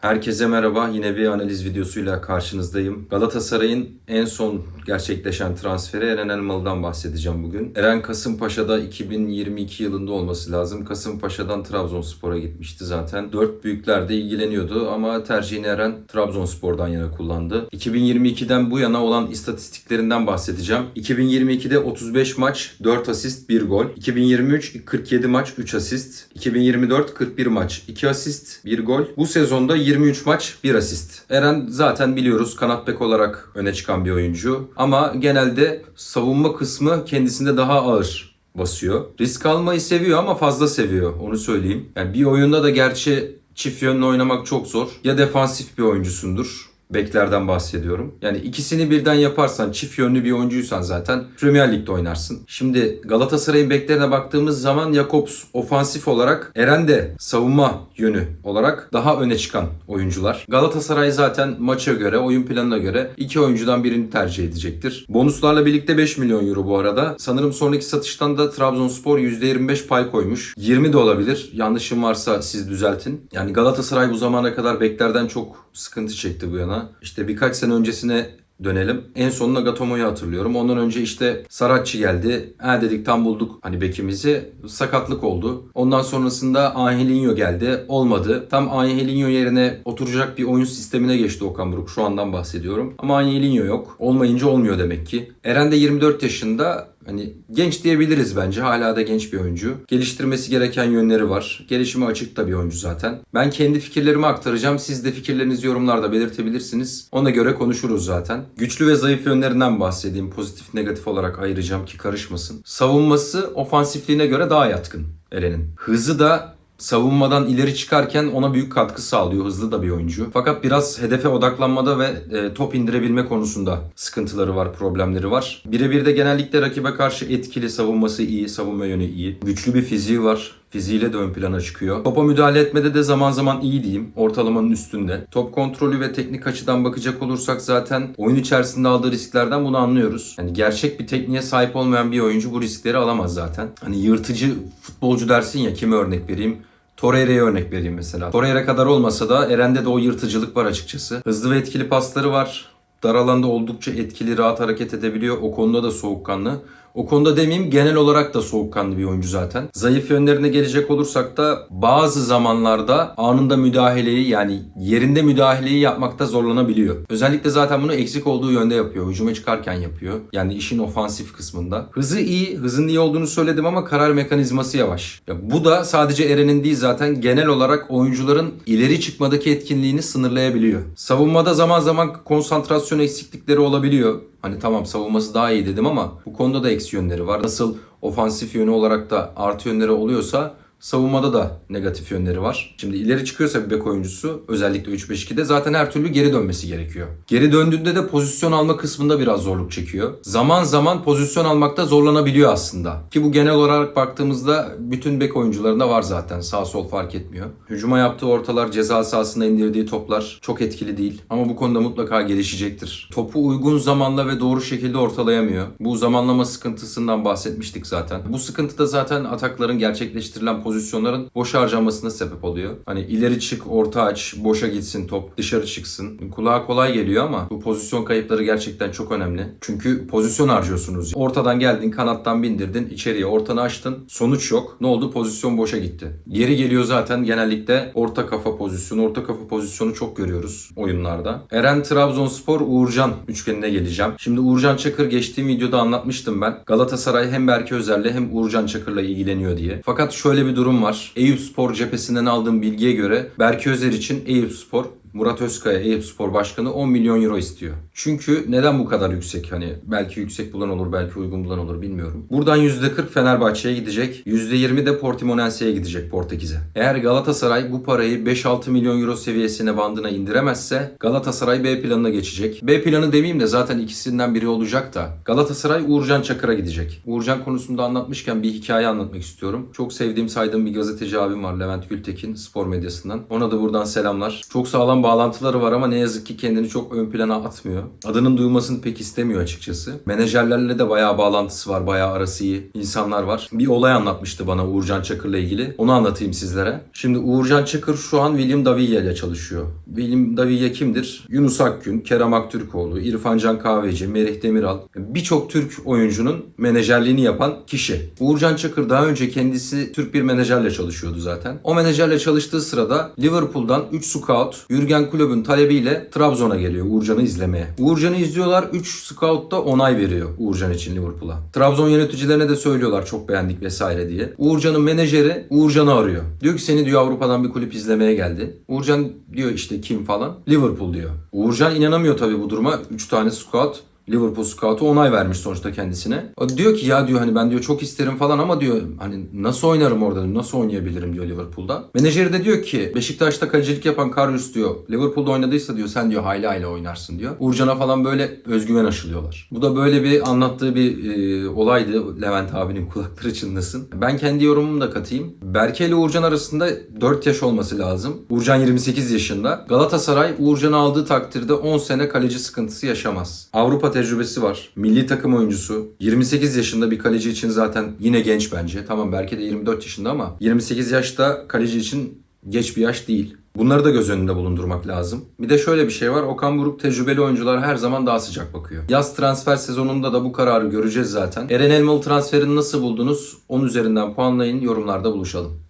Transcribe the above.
Herkese merhaba. Yine bir analiz videosuyla karşınızdayım. Galatasaray'ın en son gerçekleşen transferi Eren Elmalı'dan bahsedeceğim bugün. Eren Kasımpaşa'da 2022 yılında olması lazım. Kasımpaşa'dan Trabzonspor'a gitmişti zaten. Dört büyükler de ilgileniyordu ama tercihini Eren Trabzonspor'dan yana kullandı. 2022'den bu yana olan istatistiklerinden bahsedeceğim. 2022'de 35 maç, 4 asist, 1 gol. 2023 47 maç, 3 asist. 2024 41 maç, 2 asist, 1 gol. Bu sezonda 23 maç, 1 asist. Eren zaten biliyoruz kanat bek olarak öne çıkan bir oyuncu. Ama genelde savunma kısmı kendisinde daha ağır basıyor. Risk almayı seviyor ama fazla seviyor. Onu söyleyeyim. Yani bir oyunda da gerçi çift yönlü oynamak çok zor. Ya defansif bir oyuncusundur. Beklerden bahsediyorum. Yani ikisini birden yaparsan, çift yönlü bir oyuncuysan zaten Premier Lig'de oynarsın. Şimdi Galatasaray'ın beklerine baktığımız zaman Jakobs ofansif olarak, Eren de savunma yönü olarak daha öne çıkan oyuncular. Galatasaray zaten maça göre, oyun planına göre iki oyuncudan birini tercih edecektir. Bonuslarla birlikte 5 milyon euro bu arada. Sanırım sonraki satıştan da Trabzonspor %25 pay koymuş. 20 de olabilir. Yanlışım varsa siz düzeltin. Yani Galatasaray bu zamana kadar beklerden çok sıkıntı çekti bu yana. İşte birkaç sene öncesine dönelim. En son Nagatomo'yu hatırlıyorum. Ondan önce işte Saratçı geldi. Ha dedik tam bulduk hani bekimizi. Sakatlık oldu. Ondan sonrasında Angelinho geldi. Olmadı. Tam Angelinho yerine oturacak bir oyun sistemine geçti Okan Buruk. Şu andan bahsediyorum. Ama Angelinho yok. Olmayınca olmuyor demek ki. Eren de 24 yaşında. Hani genç diyebiliriz bence. Hala da genç bir oyuncu. Geliştirmesi gereken yönleri var. Gelişime açık da bir oyuncu zaten. Ben kendi fikirlerimi aktaracağım. Siz de fikirlerinizi yorumlarda belirtebilirsiniz. Ona göre konuşuruz zaten. Güçlü ve zayıf yönlerinden bahsedeyim. Pozitif negatif olarak ayıracağım ki karışmasın. Savunması ofansifliğine göre daha yatkın Eren'in. Hızı da savunmadan ileri çıkarken ona büyük katkı sağlıyor. Hızlı da bir oyuncu. Fakat biraz hedefe odaklanmada ve e, top indirebilme konusunda sıkıntıları var, problemleri var. Birebir de genellikle rakibe karşı etkili savunması iyi, savunma yönü iyi. Güçlü bir fiziği var. Fiziğiyle de ön plana çıkıyor. Topa müdahale etmede de zaman zaman iyi diyeyim. Ortalamanın üstünde. Top kontrolü ve teknik açıdan bakacak olursak zaten oyun içerisinde aldığı risklerden bunu anlıyoruz. Yani gerçek bir tekniğe sahip olmayan bir oyuncu bu riskleri alamaz zaten. Hani yırtıcı futbolcu dersin ya kime örnek vereyim? Torreira'ya örnek vereyim mesela. Torreira kadar olmasa da Eren'de de o yırtıcılık var açıkçası. Hızlı ve etkili pasları var. Dar alanda oldukça etkili, rahat hareket edebiliyor. O konuda da soğukkanlı. O konuda demeyeyim genel olarak da soğukkanlı bir oyuncu zaten. Zayıf yönlerine gelecek olursak da bazı zamanlarda anında müdahaleyi yani yerinde müdahaleyi yapmakta zorlanabiliyor. Özellikle zaten bunu eksik olduğu yönde yapıyor. Hücuma çıkarken yapıyor. Yani işin ofansif kısmında. Hızı iyi, hızın iyi olduğunu söyledim ama karar mekanizması yavaş. Ya bu da sadece Eren'in değil zaten genel olarak oyuncuların ileri çıkmadaki etkinliğini sınırlayabiliyor. Savunmada zaman zaman konsantrasyon eksiklikleri olabiliyor. Hani tamam savunması daha iyi dedim ama bu konuda da eksi yönleri var. Nasıl ofansif yönü olarak da artı yönleri oluyorsa savunmada da negatif yönleri var. Şimdi ileri çıkıyorsa bir bek oyuncusu özellikle 3-5-2'de zaten her türlü geri dönmesi gerekiyor. Geri döndüğünde de pozisyon alma kısmında biraz zorluk çekiyor. Zaman zaman pozisyon almakta zorlanabiliyor aslında. Ki bu genel olarak baktığımızda bütün bek oyuncularında var zaten. Sağ sol fark etmiyor. Hücuma yaptığı ortalar ceza sahasına indirdiği toplar çok etkili değil. Ama bu konuda mutlaka gelişecektir. Topu uygun zamanla ve doğru şekilde ortalayamıyor. Bu zamanlama sıkıntısından bahsetmiştik zaten. Bu sıkıntı da zaten atakların gerçekleştirilen pozisyonların boş harcanmasına sebep oluyor. Hani ileri çık, orta aç, boşa gitsin top, dışarı çıksın. Kulağa kolay geliyor ama bu pozisyon kayıpları gerçekten çok önemli. Çünkü pozisyon harcıyorsunuz. Ortadan geldin, kanattan bindirdin, içeriye ortanı açtın. Sonuç yok. Ne oldu? Pozisyon boşa gitti. Geri geliyor zaten genellikle orta kafa pozisyonu. Orta kafa pozisyonu çok görüyoruz oyunlarda. Eren Trabzonspor, Uğurcan üçgenine geleceğim. Şimdi Uğurcan Çakır geçtiğim videoda anlatmıştım ben. Galatasaray hem Berke Özer'le hem Uğurcan Çakır'la ilgileniyor diye. Fakat şöyle bir durum var. Eyüp Spor cephesinden aldığım bilgiye göre Berke Özer için Eyüp Spor Murat Özkaya Eyüp Spor Başkanı 10 milyon euro istiyor. Çünkü neden bu kadar yüksek? Hani belki yüksek bulan olur, belki uygun bulan olur bilmiyorum. Buradan %40 Fenerbahçe'ye gidecek. %20 de Portimonense'ye gidecek Portekiz'e. Eğer Galatasaray bu parayı 5-6 milyon euro seviyesine bandına indiremezse Galatasaray B planına geçecek. B planı demeyeyim de zaten ikisinden biri olacak da Galatasaray Uğurcan Çakır'a gidecek. Uğurcan konusunda anlatmışken bir hikaye anlatmak istiyorum. Çok sevdiğim saydığım bir gazeteci abim var Levent Gültekin spor medyasından. Ona da buradan selamlar. Çok sağlam Liverpool'dan bağlantıları var ama ne yazık ki kendini çok ön plana atmıyor. Adının duyulmasını pek istemiyor açıkçası. Menajerlerle de bayağı bağlantısı var, bayağı arası iyi insanlar var. Bir olay anlatmıştı bana Uğurcan Çakır'la ilgili. Onu anlatayım sizlere. Şimdi Uğurcan Çakır şu an William Davilla ile çalışıyor. William Davilla kimdir? Yunus Akgün, Kerem Aktürkoğlu, İrfan Can Kahveci, Merih Demiral. Birçok Türk oyuncunun menajerliğini yapan kişi. Uğurcan Çakır daha önce kendisi Türk bir menajerle çalışıyordu zaten. O menajerle çalıştığı sırada Liverpool'dan 3 scout Jürgen Klopp'un talebiyle Trabzon'a geliyor Uğurcan'ı izlemeye. Uğurcan'ı izliyorlar. 3 scout da onay veriyor Uğurcan için Liverpool'a. Trabzon yöneticilerine de söylüyorlar çok beğendik vesaire diye. Uğurcan'ın menajeri Uğurcan'ı arıyor. Diyor ki seni diyor Avrupa'dan bir kulüp izlemeye geldi. Uğurcan diyor işte kim falan. Liverpool diyor. Uğurcan inanamıyor tabii bu duruma. 3 tane scout Liverpool scout'u onay vermiş sonuçta kendisine. O diyor ki ya diyor hani ben diyor çok isterim falan ama diyor hani nasıl oynarım orada nasıl oynayabilirim diyor Liverpool'da. Menajeri de diyor ki Beşiktaş'ta kalecilik yapan Karius diyor Liverpool'da oynadıysa diyor sen diyor hayli hayli oynarsın diyor. Uğurcan'a falan böyle özgüven aşılıyorlar. Bu da böyle bir anlattığı bir e, olaydı Levent abinin kulakları çınlasın. Ben kendi yorumumu da katayım. Berke ile Uğurcan arasında 4 yaş olması lazım. Uğurcan 28 yaşında. Galatasaray Uğurcan'ı aldığı takdirde 10 sene kaleci sıkıntısı yaşamaz. Avrupa tecrübesi var. Milli takım oyuncusu. 28 yaşında bir kaleci için zaten yine genç bence. Tamam belki de 24 yaşında ama 28 yaşta kaleci için geç bir yaş değil. Bunları da göz önünde bulundurmak lazım. Bir de şöyle bir şey var. Okan Buruk tecrübeli oyuncular her zaman daha sıcak bakıyor. Yaz transfer sezonunda da bu kararı göreceğiz zaten. Eren Elmalı transferini nasıl buldunuz? 10 üzerinden puanlayın. Yorumlarda buluşalım.